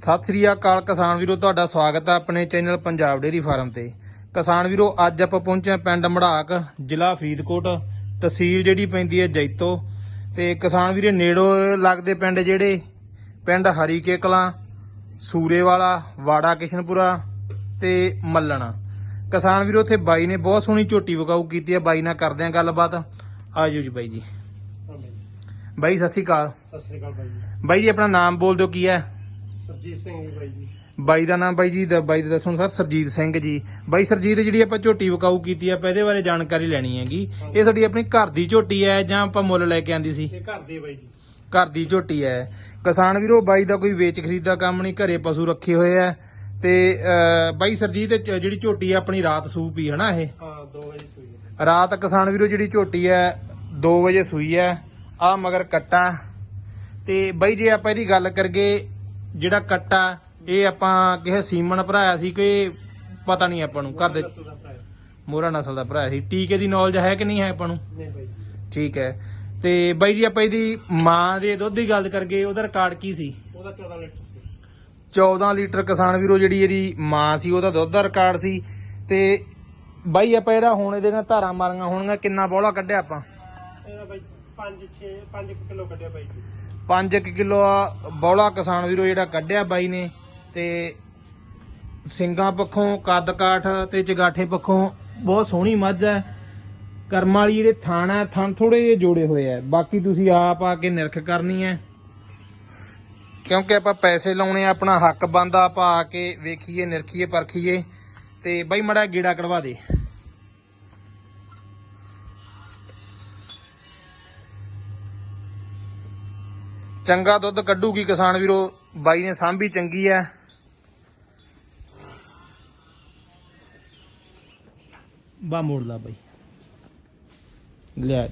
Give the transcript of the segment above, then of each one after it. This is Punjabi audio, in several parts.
ਸਤਿ ਸ੍ਰੀ ਅਕਾਲ ਕਿਸਾਨ ਵੀਰੋ ਤੁਹਾਡਾ ਸਵਾਗਤ ਹੈ ਆਪਣੇ ਚੈਨਲ ਪੰਜਾਬ ਡੇਰੀ ਫਾਰਮ ਤੇ। ਕਿਸਾਨ ਵੀਰੋ ਅੱਜ ਆਪਾਂ ਪਹੁੰਚੇ ਹਾਂ ਪਿੰਡ ਮੜਾਕ ਜ਼ਿਲ੍ਹਾ ਫਰੀਦਕੋਟ ਤਹਿਸੀਲ ਜਿਹੜੀ ਪੈਂਦੀ ਹੈ ਜੈਤੋ। ਤੇ ਕਿਸਾਨ ਵੀਰੇ ਨੇੜੋ ਲੱਗਦੇ ਪਿੰਡ ਜਿਹੜੇ? ਪਿੰਡ ਹਰੀਕੇ ਕਲਾਂ ਸੂਰੇਵਾਲਾ ਵਾੜਾ ਕਿਸ਼ਨਪੁਰਾ ਤੇ ਮੱਲਣ। ਕਿਸਾਨ ਵੀਰੋ ਉੱਥੇ ਬਾਈ ਨੇ ਬਹੁਤ ਸੋਹਣੀ ਝੋਟੀ ਵਗਾਊ ਕੀਤੀ ਹੈ। ਬਾਈ ਨਾਲ ਕਰਦੇ ਆਂ ਗੱਲਬਾਤ। ਆਜੋ ਜੀ ਬਾਈ ਜੀ। ਬਾਈ ਸਤਿ ਸ੍ਰੀ ਅਕਾਲ। ਸਤਿ ਸ੍ਰੀ ਅਕਾਲ ਬਾਈ ਜੀ। ਬਾਈ ਜੀ ਆਪਣਾ ਨਾਮ ਬੋਲ ਦਿਓ ਕੀ ਹੈ? ਸਰਜੀਤ ਸਿੰਘ ਜੀ ਬਾਈ ਜੀ। ਬਾਈ ਦਾ ਨਾਮ ਬਾਈ ਜੀ ਦਾ ਬਾਈ ਦਾ ਦੱਸੋ ਸਰ ਸਰਜੀਤ ਸਿੰਘ ਜੀ। ਬਾਈ ਸਰਜੀਤ ਜਿਹੜੀ ਆਪਾਂ ਝੋਟੀ ਵਕਾਊ ਕੀਤੀ ਆ ਆਪਾਂ ਇਹਦੇ ਬਾਰੇ ਜਾਣਕਾਰੀ ਲੈਣੀ ਹੈਗੀ। ਇਹ ਸਾਡੀ ਆਪਣੀ ਘਰ ਦੀ ਝੋਟੀ ਹੈ ਜਾਂ ਆਪਾਂ ਮੁੱਲ ਲੈ ਕੇ ਆਂਦੀ ਸੀ? ਇਹ ਘਰ ਦੇ ਬਾਈ ਜੀ। ਘਰ ਦੀ ਝੋਟੀ ਹੈ। ਕਿਸਾਨ ਵੀਰੋ ਬਾਈ ਦਾ ਕੋਈ ਵੇਚ ਖਰੀਦ ਦਾ ਕੰਮ ਨਹੀਂ ਘਰੇ ਪਸ਼ੂ ਰੱਖੇ ਹੋਏ ਆ। ਤੇ ਬਾਈ ਸਰਜੀਤ ਜਿਹੜੀ ਝੋਟੀ ਆ ਆਪਣੀ ਰਾਤ ਸੂਪ ਹੀ ਹੈ ਨਾ ਇਹ? ਹਾਂ 2 ਵਜੇ ਸੂਈ ਹੈ। ਰਾਤ ਕਿਸਾਨ ਵੀਰੋ ਜਿਹੜੀ ਝੋਟੀ ਹੈ 2 ਵਜੇ ਸੂਈ ਹੈ। ਆ ਮਗਰ ਕੱਟਾ। ਤੇ ਬਾਈ ਜੇ ਆਪਾਂ ਇਹਦੀ ਗੱਲ ਕਰਗੇ ਜਿਹੜਾ ਕੱਟਾ ਇਹ ਆਪਾਂ ਕਿਸੇ ਸੀਮਨ ਭਰਾਇਆ ਸੀ ਕਿ ਪਤਾ ਨਹੀਂ ਆਪਾਂ ਨੂੰ ਘਰ ਦੇ। ਮੋਹਰਾ ਨਸਲ ਦਾ ਭਰਾਇਆ ਸੀ। ਟੀਕੇ ਦੀ ਨੌਲੇਜ ਹੈ ਕਿ ਨਹੀਂ ਹੈ ਆਪਾਂ ਨੂੰ? ਨਹੀਂ ਬਾਈ ਜੀ। ਠੀਕ ਹੈ। ਤੇ ਬਾਈ ਜੀ ਆਪਾਂ ਇਹਦੀ ਮਾਂ ਦੇ ਦੁੱਧ ਦੀ ਗੱਲ ਕਰਗੇ ਉਹਦਾ ਰਿਕਾਰਡ ਕੀ ਸੀ? ਉਹਦਾ 14 ਲੀਟਰ ਸੀ। 14 ਲੀਟਰ ਕਿਸਾਨ ਵੀਰੋ ਜਿਹੜੀ ਇਹਦੀ ਮਾਂ ਸੀ ਉਹਦਾ ਦੁੱਧ ਦਾ ਰਿਕਾਰਡ ਸੀ। ਤੇ ਬਾਈ ਆਪਾਂ ਜਿਹੜਾ ਹੁਣ ਇਹਦੇ ਨਾਲ ਧਾਰਾਂ ਮਾਰੀਆਂ ਹੋਣਗੀਆਂ ਕਿੰਨਾ ਬੋਲਾ ਕੱਢਿਆ ਆਪਾਂ? ਇਹਦਾ ਬਾਈ 5 6 5 ਕਿਲੋ ਕੱਢਿਆ ਬਾਈ ਜੀ। 5 ਕਿਲੋ ਬੌਲਾ ਕਿਸਾਨ ਵੀਰੋ ਜਿਹੜਾ ਕੱਢਿਆ ਬਾਈ ਨੇ ਤੇ ਸਿੰਗਾਂ ਪੱਖੋਂ ਕੱਦ ਕਾਠ ਤੇ ਚਗਾਠੇ ਪੱਖੋਂ ਬਹੁਤ ਸੋਹਣੀ ਮੱਝ ਹੈ। ਕਰਮ ਵਾਲੀ ਜਿਹੜੇ ਥਾਣ ਹੈ, ਥਣ ਥੋੜੇ ਜਿਹੇ ਜੋੜੇ ਹੋਏ ਆ ਬਾਕੀ ਤੁਸੀਂ ਆਪ ਆ ਕੇ ਨਿਰਖ ਕਰਨੀ ਹੈ। ਕਿਉਂਕਿ ਆਪਾਂ ਪੈਸੇ ਲਾਉਣੇ ਆ, ਆਪਣਾ ਹੱਕ ਬੰਦਾ ਆਪਾਂ ਆ ਕੇ ਵੇਖੀਏ, ਨਿਰਖੀਏ, ਪਰਖੀਏ ਤੇ ਬਾਈ ਮੜਾ ਗੇੜਾ ਕਢਵਾ ਦੇ। ਚੰਗਾ ਦੁੱਧ ਕੱਢੂਗੀ ਕਿਸਾਨ ਵੀਰੋ, ਬਾਈ ਨੇ ਸਾਂਭੀ ਚੰਗੀ ਐ। ਬਾ ਮੋੜ ਲਾ ਬਾਈ। ਲਿਆ।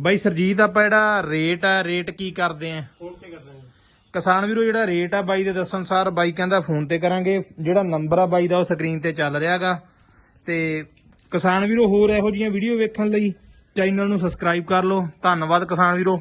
ਬਾਈ ਸਰਜੀਤ, ਆਪਾਂ ਜਿਹੜਾ ਰੇਟ ਆ, ਰੇਟ ਕੀ ਕਰਦੇ ਆ? ਕਿਸਾਨ ਵੀਰੋ, ਜਿਹੜਾ ਰੇਟ ਆ ਬਾਈ ਦੇ ਦੱਸਣ ਅਨੁਸਾਰ ਬਾਈ ਕਹਿੰਦਾ ਫੋਨ ਤੇ ਕਰਾਂਗੇ। ਜਿਹੜਾ ਨੰਬਰ ਆ ਬਾਈ ਦਾ, ਉਹ ਸਕਰੀਨ ਤੇ ਚੱਲ ਰਿਹਾਗਾ। ਤੇ ਕਿਸਾਨ ਵੀਰੋ, ਹੋਰ ਇਹੋ ਜਿਹੀਆਂ ਵੀਡੀਓ ਵੇਖਣ ਲਈ ਚੈਨਲ ਨੂੰ ਸਬਸਕ੍ਰਾਈਬ ਕਰ ਲਓ। ਧੰਨਵਾਦ ਕਿਸਾਨ ਵੀਰੋ।